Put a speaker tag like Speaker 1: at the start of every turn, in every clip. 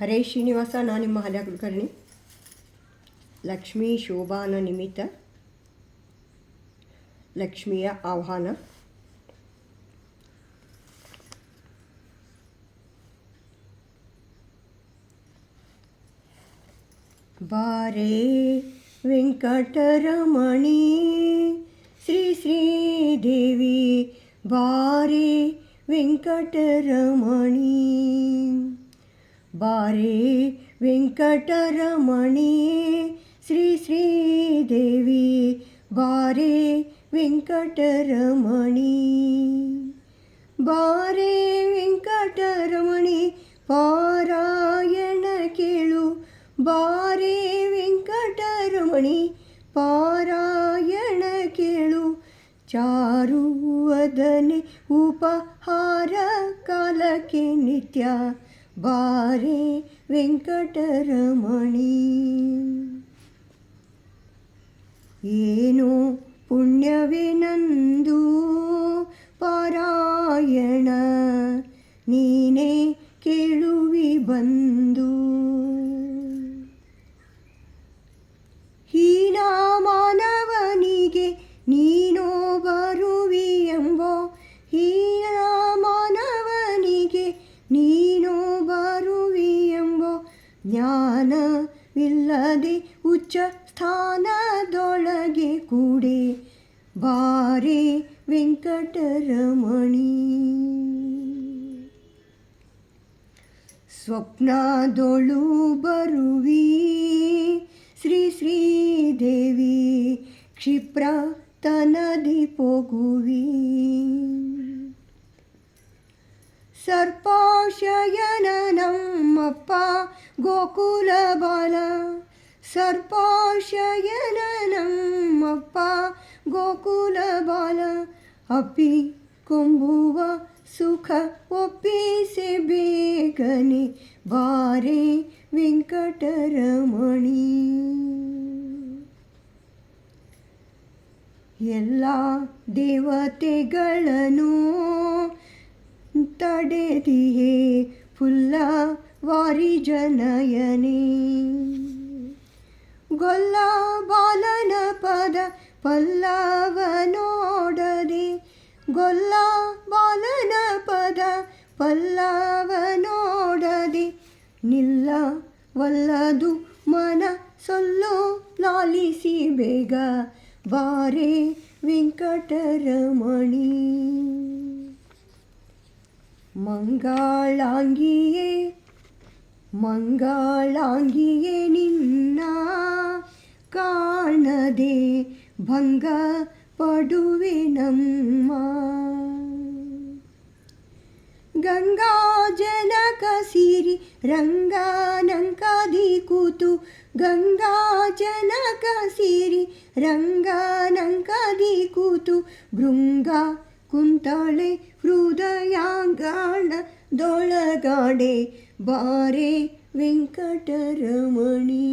Speaker 1: ಹರೇ ಶ್ರೀನಿವಾಸ ನಾನು ನಿಮ್ಮ ಹಲ್ಯ ಕುಲಕರ್ಣಿ ಲಕ್ಷ್ಮೀ ಶೋಭಾನ ನಿಮಿತ್ತ ಲಕ್ಷ್ಮಿಯ ಆಹ್ವಾನ ಬಾರೇ ವೆಂಕಟರಮಣಿ ಶ್ರೀ ಶ್ರೀದೇವಿ ಬಾರೇ ವೆಂಕಟರಮಣಿ ಬಾರೇ ವೆಂಕಟರಮಣಿ ಶ್ರೀ ಶ್ರೀದೇವಿ ಬಾರೇ ವೆಂಕಟರಮಣಿ ಬಾರೇ ವೆಂಕಟರಮಣಿ ಪಾರಾಯಣ ಕೇಳು ಬಾರೇ ವೆಂಕಟರಮಣಿ ಪಾರಾಯಣ ಕೇಳು ಚಾರುವದನೆ ಉಪಹಾರ ಕಾಲಕ್ಕೆ ನಿತ್ಯ ಬಾರೇ ವೆಂಕಟರಮಣಿ. ಏನು ಪುಣ್ಯವೇ ನಂದು ಪಾರಾಯಣ ನೀನೇ ಕೇಳುವಿ ಬಂದು ಜ್ಞಾನವಿಲ್ಲದೆ ಉಚ್ಚ ಸ್ಥಾನದೊಳಗೆ ಕೂಡೆ. ಬಾರೆ ವೆಂಕಟರಮಣಿ. ಸ್ವಪ್ನದೊಳು ಬರುವಿ. ಶ್ರೀ ಶ್ರೀದೇವಿ, ಕ್ಷಿಪ್ರ ತನದಿ ಪೋಗುವಿ. ಸರ್ಪಾಶಯನ ನಮ್ಮಪ್ಪ ಗೋಕುಲ ಬಾಲ. ಸರ್ಪಾಶಯನ ನಮ್ಮಪ್ಪ ಗೋಕುಲ ಬಾಲ. ಅಪ್ಪಿ ಕೊಂಬುವ ಸುಖ ಒಪ್ಪಿಸಿ ಬೇಗನೆ ಬಾರೆ ವೆಂಕಟರಮಣಿ. ಎಲ್ಲ ದೇವತೆಗಳನ್ನು ತಡೆದಿಯೇ ಫುಲ್ಲ ವಾರಿ ಜನಯನೇ. ಗೊಲ್ಲ ಬಾಲನ ಪದ ಪಲ್ಲವ ನೋಡದೆ ಗೊಲ್ಲ ಬಾಲನ ಪದ ಪಲ್ಲವ ನೋಡದೆ ನಿಲ್ಲ ವಲ್ಲದು ಮನ ಸೊಲ್ಲು ಲಾಲಿಸಿ ಬೇಗ. ಬಾರೆ ವೆಂಕಟರಮಣಿ. ಮಂಗಳಾಂಗಿಯೇ ಮಂಗಳಾಂಗಿಯೇ ನಿನ್ನ ಕಾಣದೆ ಭಂಗ ಪಡುವೆ ನಮ್ಮ ಗಂಗಾ ಜನಕ ಸಿರಿ ರಂಗಾನಂಕಾದಿ ಕೂತು ಗಂಗಾ ಜನಕ ಸಿರಿ ರಂಗಾನಂಕಾದಿ ಕೂತು ಭೃಂಗ ಕುಂತಳೆ ಹೃದಯಾಂಗಾಣದೊಳಗಾಡೆ ಬಾರೆ ವೆಂಕಟರಮಣಿ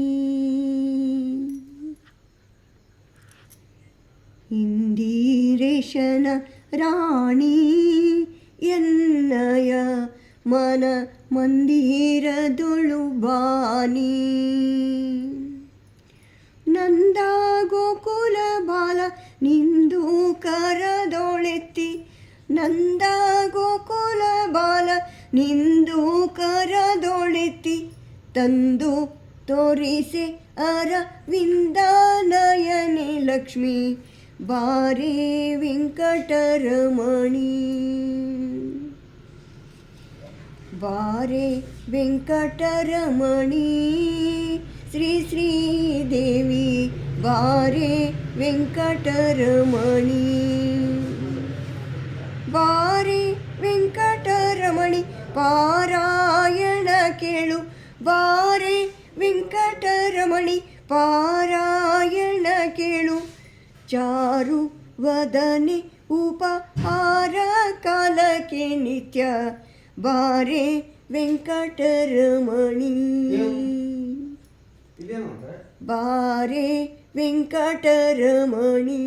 Speaker 1: ಇಂದಿರೇಶನ ರಾಣಿ, ಎನ್ನಯ ಮನ ಮಂದಿರದೊಳು ಬಾನಿ. ನಂದ ಗೋಕುಲ ಬಾಲ ನಿಂದು ಕರದೊಳೆತ್ತಿ ನಂದ ಗೋಕುಲ ಬಾಲ ನಿಂದು ಕರದೊಳೆತ್ತಿ, ತಂದು ತೋರಿಸೆ ಅರವಿಂದನಯನೆ ಲಕ್ಷ್ಮಿ. ಬಾರೆ ವೆಂಕಟರಮಣಿ ಬಾರೆ ವೆಂಕಟರಮಣಿ ಶ್ರೀ ಶ್ರೀದೇವಿ ಬಾರೆ ವೆಂಕಟರಮಣಿ ಬಾರೆ ವೆಂಕಟರಮಣಿ ಪಾರಾಯಣ ಕೇಳು ಬಾರೆ ವೆಂಕಟರಮಣಿ ಪಾರಾಯಣ ಕೇಳು ಚಾರು ವದನೆ ಉಪಹಾರ ಕಾಲಕ್ಕೆ ನಿತ್ಯ ಬಾರೆ ವೆಂಕಟರಮಣಿ
Speaker 2: ಇದೇನು ಅಂತ
Speaker 1: ಬಾರೆ ವೆಂಕಟರಮಣಿ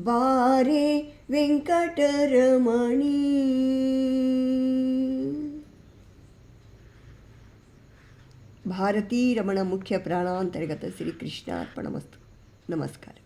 Speaker 1: ಬಾರೆ ವೆಂಕಟರಮಣಿ ಭಾರತೀ ರಮಣ ಮುಖ್ಯ ಪ್ರಾಣಾಂತರ್ಗತ ಶ್ರೀಕೃಷ್ಣಾರ್ಪಣಮಸ್ತು. ನಮಸ್ಕಾರ.